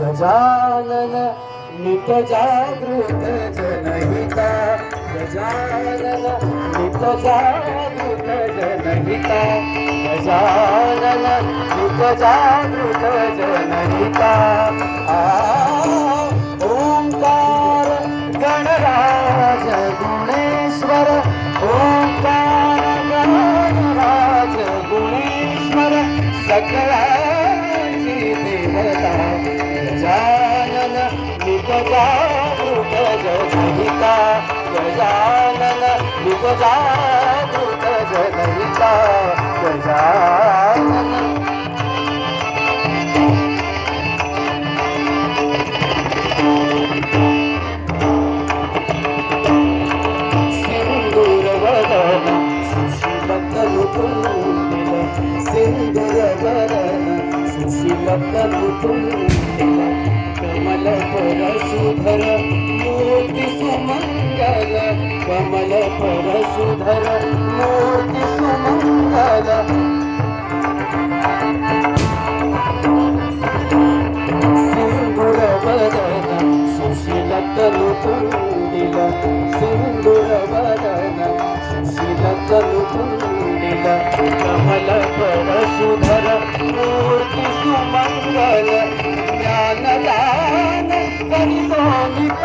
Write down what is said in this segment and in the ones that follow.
गजानन नित देवता जनहिता गजानन नितजागृत जनहिता गजानन नितजागृत जनहिता आ गणराज गुणेश्वर ओंकार गणराज गुणेश्वर सकळाची देवता गजानन निगजागृत जनहिता गजानन निगजागृत కమలపర సుధర మూర్తి సుమంగళ కమలపర సుధర మూర్తి సుమంగళ సింధుర వదన సుశీలతలు తుందిల సింధుర వదన సుశీలతలు తుందిల मंगल कमल परशुधर मूर्ति सुमंगल ज्ञानदान करितो नित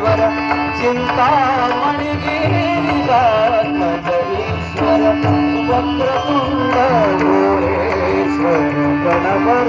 ईश्वर चिंतामणी गिरिजात्मजईश्वर वक्रतुंड मोरेश्वर गणवर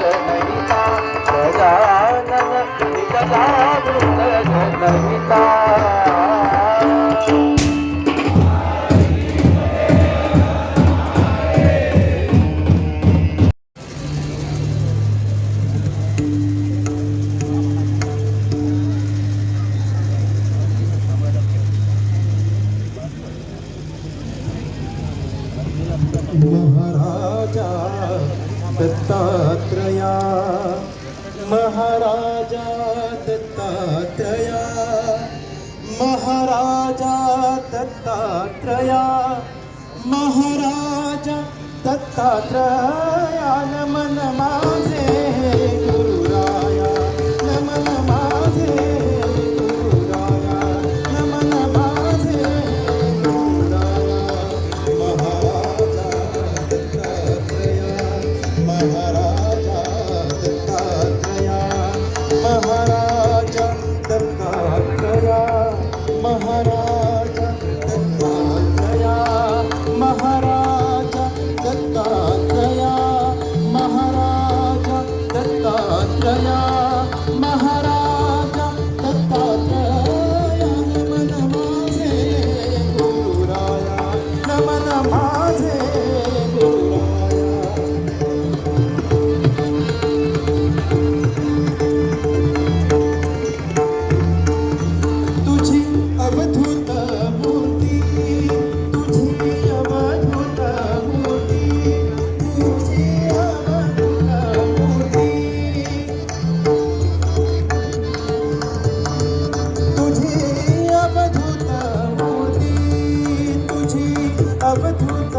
जनहिता गजानन निज जागृत जनहिता Avadhoot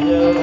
Yeah.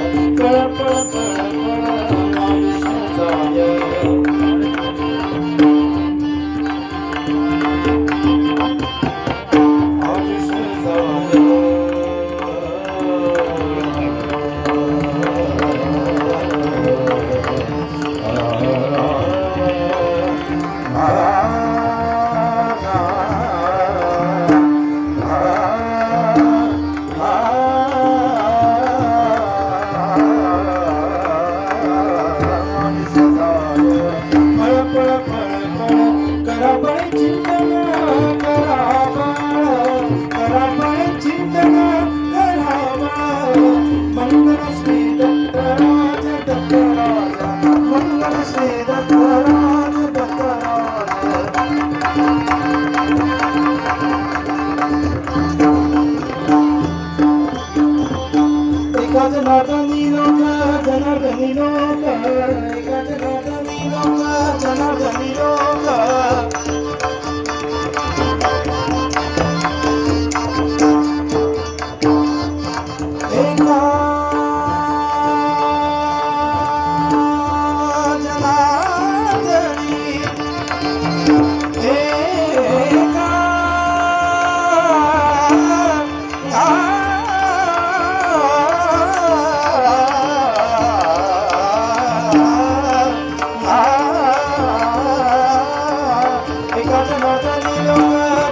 Janardani Loka, Janardani Loka, Janardani Loka.